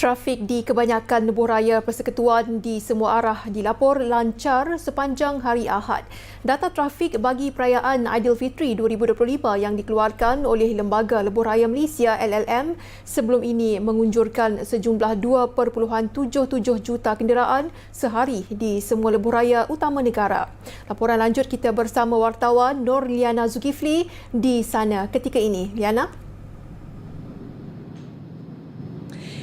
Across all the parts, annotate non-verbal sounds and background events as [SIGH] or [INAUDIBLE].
Trafik di kebanyakan lebuh raya persekutuan di semua arah dilapor lancar sepanjang hari Ahad. Data trafik bagi perayaan Aidilfitri 2025 yang dikeluarkan oleh Lembaga Lebuh Raya Malaysia LLM sebelum ini mengunjurkan sejumlah 2.77 juta kenderaan sehari di semua lebuh raya utama negara. Laporan lanjut kita bersama wartawan Nur Liana Zulkifli di sana ketika ini. Liana?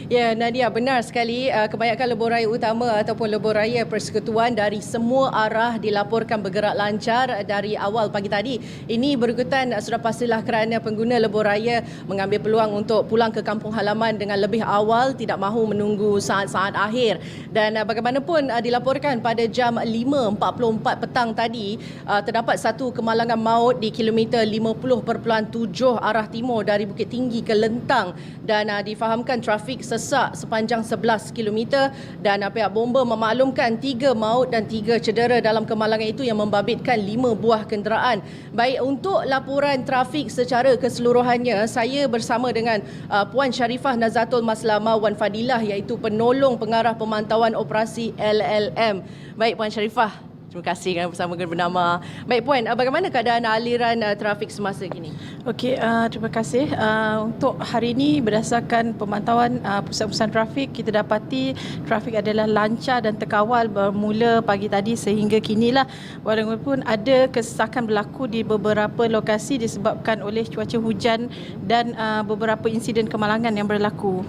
Ya, Nadia, benar sekali. Uh, kebanyakan lebuh raya utama ataupun lebuh raya persekutuan dari semua arah dilaporkan bergerak lancar dari awal pagi tadi. Ini berikutan sudah pastilah kerana pengguna lebuh raya mengambil peluang untuk pulang ke kampung halaman dengan lebih awal, tidak mahu menunggu saat-saat akhir. Dan uh, bagaimanapun dilaporkan pada jam 5.44 petang tadi, terdapat satu kemalangan maut di kilometer 50.7 arah timur dari Bukit Tinggi ke Lentang dan difahamkan trafik sesak sepanjang 11 km dan pihak bomba memaklumkan tiga maut dan tiga cedera dalam kemalangan itu yang membabitkan lima buah kenderaan. Baik untuk laporan trafik secara keseluruhannya, saya bersama dengan uh, Puan Syarifah Nazatul Maslama Wan Fadilah iaitu penolong pengarah pemantauan operasi LLM. Baik Puan Syarifah, Terima kasih kerana bersama dengan bernama. Baik Puan, uh, bagaimana keadaan aliran uh, trafik semasa kini? Okey, uh, terima kasih. Uh, untuk hari ini berdasarkan pemantauan uh, pusat-pusat trafik, kita dapati trafik adalah lancar dan terkawal bermula pagi tadi sehingga kinilah walaupun ada kesesakan berlaku di beberapa lokasi disebabkan oleh cuaca hujan dan uh, beberapa insiden kemalangan yang berlaku.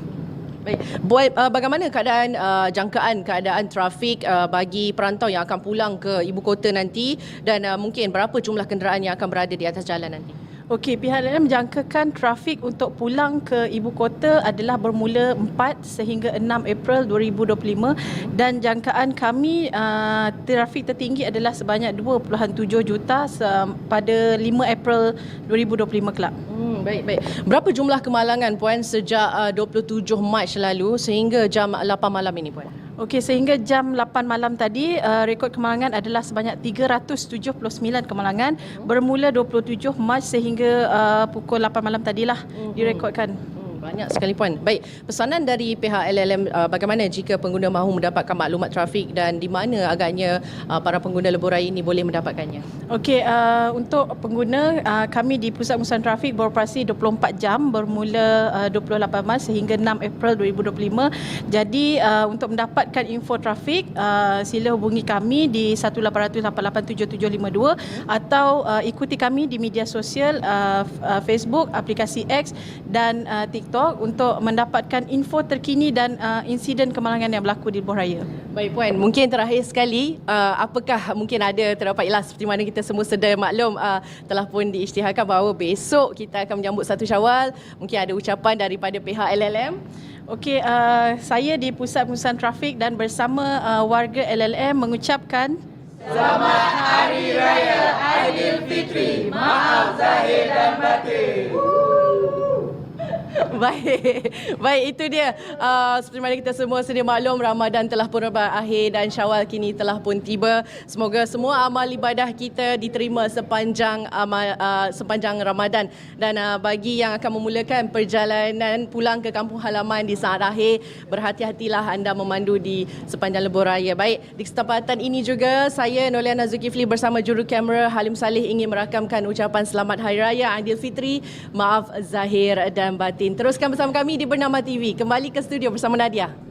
Baik, Boy, uh, bagaimana keadaan uh, jangkaan keadaan trafik uh, bagi perantau yang akan pulang ke ibu kota nanti dan uh, mungkin berapa jumlah kenderaan yang akan berada di atas jalan nanti? Okey, pihak LLM menjangkakan trafik untuk pulang ke ibu kota adalah bermula 4 sehingga 6 April 2025 dan jangkaan kami uh, trafik tertinggi adalah sebanyak 2.7 juta pada 5 April 2025 kelak. Hmm, baik, baik. Berapa jumlah kemalangan puan sejak uh, 27 Mac lalu sehingga jam 8 malam ini puan? Okey, sehingga jam 8 malam tadi, uh, rekod kemalangan adalah sebanyak 379 kemalangan bermula 27 Mac sehingga uh, pukul 8 malam tadilah mm-hmm. direkodkan. Banyak sekali puan. Baik, pesanan dari pihak LLM uh, bagaimana jika pengguna mahu mendapatkan maklumat trafik dan di mana agaknya uh, para pengguna lebuh raya ini boleh mendapatkannya? Okey, uh, untuk pengguna uh, kami di Pusat Pengurusan Trafik beroperasi 24 jam bermula uh, 28 Mac sehingga 6 April 2025. Jadi uh, untuk mendapatkan info trafik uh, sila hubungi kami di 18887752 atau uh, ikuti kami di media sosial uh, uh, Facebook, aplikasi X dan uh, TikTok TikTok untuk mendapatkan info terkini dan uh, insiden kemalangan yang berlaku di Boraya. Baik Puan, mungkin terakhir sekali, uh, apakah mungkin ada terdapat ialah seperti mana kita semua sedar maklum uh, telah pun diisytiharkan bahawa besok kita akan menyambut satu syawal. Mungkin ada ucapan daripada pihak LLM. Okey, uh, saya di Pusat Pengurusan Trafik dan bersama uh, warga LLM mengucapkan Selamat Hari Raya Aidilfitri. Maaf zahir dan batin. [LAUGHS] Baik. Baik itu dia. Uh, seperti mana kita semua sedia maklum Ramadan telah pun berakhir dan Syawal kini telah pun tiba. Semoga semua amal ibadah kita diterima sepanjang amal uh, sepanjang Ramadan dan uh, bagi yang akan memulakan perjalanan pulang ke kampung halaman di saat akhir berhati-hatilah anda memandu di sepanjang lebuh raya. Baik, di kesempatan ini juga saya Noliana Zulkifli bersama juru kamera Halim Saleh ingin merakamkan ucapan selamat hari raya Aidilfitri. Maaf zahir dan batin. Teruskan bersama kami di Bernama TV. Kembali ke studio bersama Nadia.